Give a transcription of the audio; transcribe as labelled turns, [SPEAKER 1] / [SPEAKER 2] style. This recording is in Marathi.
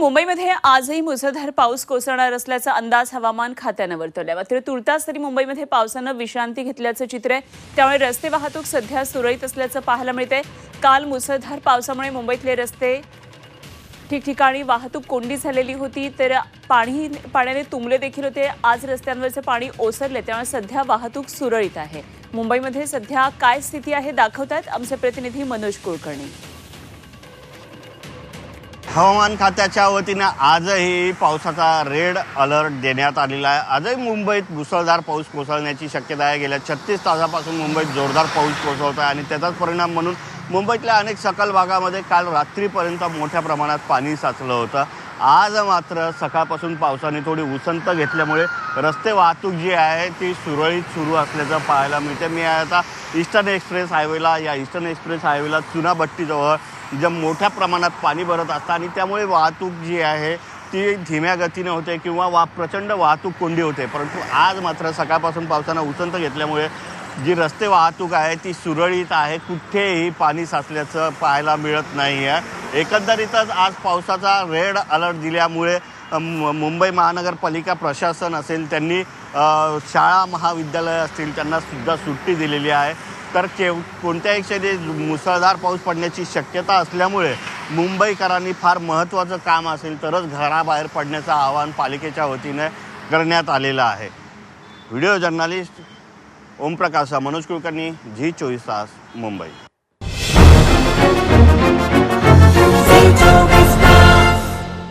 [SPEAKER 1] मुंबईमध्ये आजही मुसळधार पाऊस कोसळणार असल्याचा अंदाज हवामान खात्यानं वर्तवलाय. मात्र तुर्तास तरी मुंबईमध्ये पावसानं विश्रांती घेतल्याचं चित्र आहे. त्यामुळे रस्ते वाहतूक सध्या सुरळीत असल्याचं पाहायला मिळते काल मुसळधार पावसामुळे मुंबईतले रस्ते ठिकठिकाणी वाहतूक कोंडी झालेली होती तर पाणी पाण्याने तुंबले देखील होते. आज रस्त्यांवरचं पाणी ओसरले त्यामुळे सध्या वाहतूक सुरळीत आहे. मुंबईमध्ये सध्या काय स्थिती आहे दाखवतात आमचे प्रतिनिधी मनोज कुलकर्णी.
[SPEAKER 2] हवामान खात्याच्या वतीनं आजही पावसाचा रेड अलर्ट देण्यात आलेला आहे. आजही मुंबईत मुसळधार पाऊस कोसळण्याची शक्यता आहे. गेल्या छत्तीस तासापासून मुंबईत जोरदार पाऊस कोसळत आहे आणि त्याचाच परिणाम म्हणून मुंबईतल्या अनेक सकल भागामध्ये काल रात्रीपर्यंत मोठ्या प्रमाणात पाणी साचलं होतं. आज मात्र सकाळपासून पावसाने थोडी उसंत घेतल्यामुळे रस्ते वाहतूक जी आहे ती सुरळीत सुरू असल्याचं पाहायला मिळते मी आता ईस्टर्न एक्सप्रेस हायवेला या ईस्टर्न एक्सप्रेस हायवेला चुनाभट्टीजवळ जे मोठ्या प्रमाणात पाणी भरत असतं आणि त्यामुळे वाहतूक जी आहे ती धीम्या गतीने होते किंवा वा प्रचंड वाहतूक कोंडी होते. परंतु आज मात्र सकाळपासून पावसानं उसंत घेतल्यामुळे जी रस्ते वाहतूक आहे ती सुरळीत आहे. कुठेही पाणी साचल्याचं पाहायला मिळत नाही आहे एकंदरीतच आज पावसाचा रेड अलर्ट दिल्यामुळे मु- मुंबई महानगरपालिका प्रशासन असेल त्यांनी शाळा महाविद्यालय असतील त्यांना सुद्धा सुट्टी दिलेली आहे. तर केव कोणत्याही क्षणी मुसळधार पाऊस पडण्याची शक्यता असल्यामुळे मुंबईकरांनी फार महत्त्वाचं काम असेल तरच घराबाहेर पडण्याचं आवाहन पालिकेच्या वतीने करण्यात आलेलं आहे. Video journalist Omprakash Manoj Kulkarni Zee चोवीस तास मुंबई.